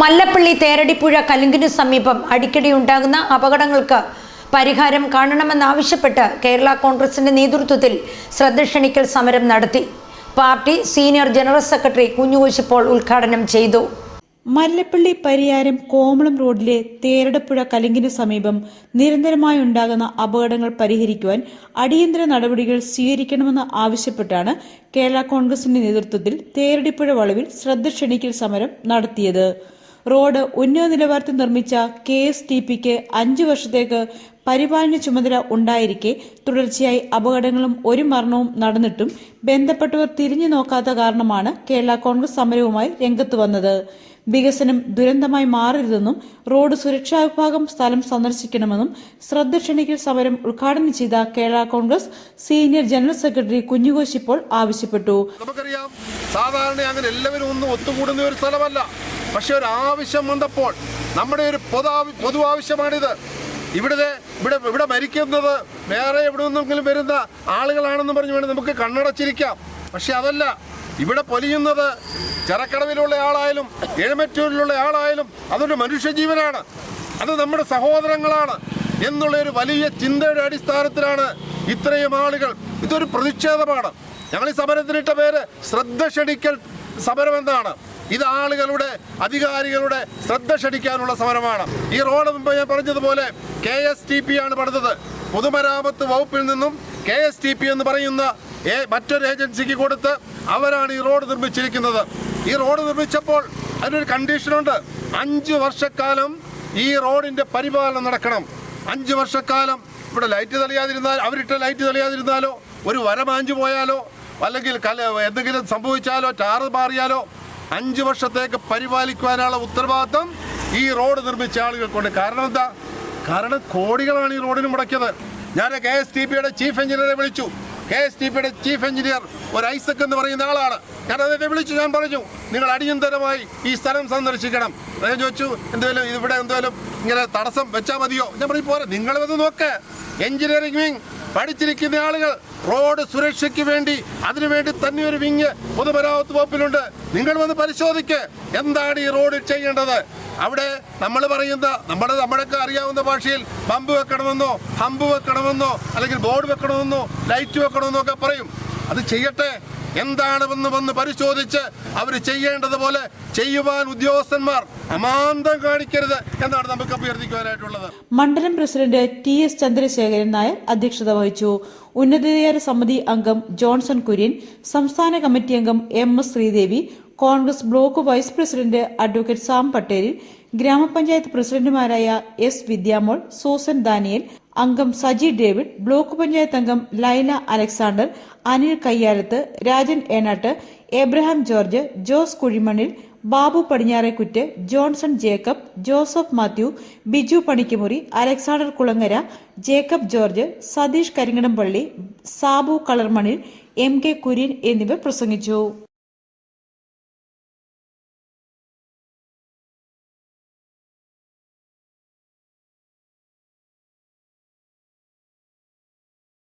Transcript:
മല്ലപ്പള്ളി തേരടിപ്പുഴ കലുങ്കിനു സമീപം അടിക്കടി ഉണ്ടാകുന്ന അപകടങ്ങൾക്ക് പരിഹാരം കാണണമെന്നാവശ്യപ്പെട്ട് കേരള കോൺഗ്രസിന്റെ നേതൃത്വത്തിൽ ശ്രദ്ധക്ഷണിക്കൽ സമരം നടത്തി. പാർട്ടി സീനിയർ ജനറൽ സെക്രട്ടറി കുഞ്ഞുകോശിപ്പോൾ ഉദ്ഘാടനം ചെയ്തു. മല്ലപ്പള്ളി പരിയാരം കോമളം റോഡിലെ തേരടപ്പുഴ കലിങ്കിന് സമീപം നിരന്തരമായി ഉണ്ടാകുന്ന അപകടങ്ങൾ പരിഹരിക്കുവാൻ അടിയന്തര നടപടികൾ സ്വീകരിക്കണമെന്ന് ആവശ്യപ്പെട്ടാണ് കേരള കോൺഗ്രസിന്റെ നേതൃത്വത്തിൽ തേരടിപ്പുഴ വളവിൽ ശ്രദ്ധ ക്ഷണിക്കൽ സമരം നടത്തിയത്. റോഡ് ഉന്നത നിലവാരത്തിൽ നിർമ്മിച്ച കെ എസ് ടി പിക്ക് അഞ്ചു വർഷത്തേക്ക് പരിപാലന ചുമതല ഉണ്ടായിരിക്കെ. തുടർച്ചയായി അപകടങ്ങളും ഒരു മരണവും നടന്നിട്ടും ബന്ധപ്പെട്ടവർ തിരിഞ്ഞു നോക്കാത്ത കാരണമാണ് കേരള കോൺഗ്രസ് സമരവുമായി രംഗത്ത് വന്നത്. വികസനം ദുരന്തമായി മാറരുതെന്നും റോഡ് സുരക്ഷാ വിഭാഗം സ്ഥലം സന്ദർശിക്കണമെന്നും ശ്രദ്ധ ക്ഷണിക്കൽ സമരം ഉദ്ഘാടനം ചെയ്ത Kerala Congress senior general secretary കുഞ്ഞുകോശിപ്പോൾ ആവശ്യപ്പെട്ടു. നമുക്കറിയാം സാധാരണ അങ്ങനെ എല്ലാവരും ഒന്നും ഒത്തുകൂടുന്ന ഒരു സ്ഥലമല്ല. പക്ഷെ ഒരു ആവശ്യം വന്നപ്പോൾ നമ്മുടെ ഒരു പൊതു പൊതു ആവശ്യമാണിത്. ഇവിടുത്തെ ഇവിടെ ഇവിടെ മരിക്കുന്നത് വേറെ എവിടെ നിന്നെങ്കിലും വരുന്ന ആളുകളാണെന്ന് പറഞ്ഞു വേണ്ടി നമുക്ക് കണ്ണടച്ചിരിക്കാം. പക്ഷെ അതല്ല ഇവിടെ പൊലിയുന്നത് ചെറക്കടവിലുള്ള ആളായാലും എഴുമറ്റൂരിലുള്ള ആളായാലും അതൊരു മനുഷ്യജീവനാണ്. അത് നമ്മുടെ സഹോദരങ്ങളാണ് എന്നുള്ള ഒരു വലിയ ചിന്തയുടെ അടിസ്ഥാനത്തിലാണ് ഇത്രയും ആളുകൾ. ഇതൊരു പ്രതിഷേധമാണ്. ഞങ്ങൾ ഈ സമരത്തിനിട്ട പേര് ശ്രദ്ധ ക്ഷണിക്കൽ സമരം എന്നാണ് ഇത് ആളുകളുടെ അധികാരികളുടെ ശ്രദ്ധ ക്ഷണിക്കാനുള്ള സമരമാണ്. ഈ റോഡ് മുമ്പ് ഞാൻ പറഞ്ഞതുപോലെ കെ എസ് ടി പി ആണ് പണിതത്. പൊതുമരാമത്ത് വകുപ്പിൽ നിന്നും കെ എസ് ടി പി എന്ന് പറയുന്ന മറ്റൊരു ഏജൻസിക്ക് കൊടുത്ത് അവരാണ് ഈ റോഡ് നിർമ്മിച്ചിരിക്കുന്നത്. ഈ റോഡ് നിർമ്മിച്ചപ്പോൾ അതിനൊരു കണ്ടീഷനുണ്ട്. അഞ്ച് വർഷക്കാലം ഈ റോഡിന്റെ പരിപാലനം നടക്കണം. അഞ്ച് വർഷക്കാലം ഇവിടെ ലൈറ്റ് തെളിയാതിരുന്നാൽ അവരിട്ട ലൈറ്റ് തെളിയാതിരുന്നാലോ ഒരു വരമാഞ്ചു പോയാലോ അല്ലെങ്കിൽ കല എന്തെങ്കിലും സംഭവിച്ചാലോ ടാറ് മാറിയാലോ അഞ്ച് വർഷത്തേക്ക് പരിപാലിക്കുവാനുള്ള ഉത്തരവാദിത്വം ഈ റോഡ് നിർമ്മിച്ച ആളുകൾക്കുണ്ട്. കാരണം എന്താ? കാരണം കോടികളാണ് ഈ റോഡിന് മുടക്കിയത്. ഞാൻ കെ എസ് ടി പിയുടെ ചീഫ് എഞ്ചിനീയറെ വിളിച്ചു. കെ എസ് ടി പിയുടെ ചീഫ് എഞ്ചിനീയർ ഒരു ഐസക് എന്ന് പറയുന്ന ആളാണ്. ഞാൻ അദ്ദേഹത്തെ വിളിച്ചു. ഞാൻ പറഞ്ഞു നിങ്ങൾ അടിയന്തരമായി ഈ സ്ഥലം സന്ദർശിക്കണം. അദ്ദേഹം ചോദിച്ചു എന്തെങ്കിലും ഇവിടെ എന്തെങ്കിലും ഇങ്ങനെ തടസ്സം വെച്ചാൽ മതിയോ? ഞാൻ പറഞ്ഞു പോരാ നിങ്ങളത് നോക്ക്. എഞ്ചിനീയറിംഗ് വിങ് പഠിച്ചിരിക്കുന്ന ആളുകൾ റോഡ് സുരക്ഷയ്ക്ക് വേണ്ടി അതിനുവേണ്ടി തന്നെ ഒരു വിങ് പൊതുമരാമത്ത് വകുപ്പിലുണ്ട്. നിങ്ങൾ വന്ന് പരിശോധിക്ക്. എന്താണ് ഈ റോഡ് ചെയ്യേണ്ടത്? അവിടെ നമ്മൾ പറയുന്ന നമ്മുടെ നമ്മളൊക്കെ അറിയാവുന്ന ഭാഷയിൽ പമ്പ് വെക്കണമെന്നോ ഹമ്പ് വെക്കണമെന്നോ അല്ലെങ്കിൽ ബോർഡ് വെക്കണമെന്നോ ലൈറ്റ് വെക്കണമെന്നോ ഒക്കെ പറയും. അത് ചെയ്യട്ടെ. എന്താണെന്ന് വന്ന് പരിശോധിച്ച് അവർ ചെയ്യേണ്ടതുപോലെ ചെയ്യുവാൻ ഉദ്യോഗസ്ഥന്മാർ അമാന്തം കാണിക്കരുത് എന്നാണ് നമുക്ക് അഭ്യർത്ഥിക്കുവാനായിട്ടുള്ളത്. മണ്ഡലം president T S Chandrasekharan Nair അധ്യക്ഷത വഹിച്ചു. ഉന്നതതര സമിതി അംഗം ജോൺസൺ കുര്യൻ സംസ്ഥാന കമ്മിറ്റി അംഗം M S Sreedevi Congress block vice president advocate Sam പട്ടേലിൽ grama panchayat പ്രസിഡന്റുമാരായ എസ് വിദ്യാമോൾ സൂസൻ ദാനിയൽ അംഗം സജി ഡേവിഡ് ബ്ലോക്ക് പഞ്ചായത്ത് അംഗം Laina Alexander Anil Kayyalath Rajan Enatt Abraham George Jose Kuzhimannil Babu Padinjarekkutt Johnson Jacob Joseph Mathew Biju Panikkumuri Alexander Kulangara Jacob George Satheesh Karingadampally Sabu Kalarmanil M K Kurian എന്നിവർ പ്രസംഗിച്ചു.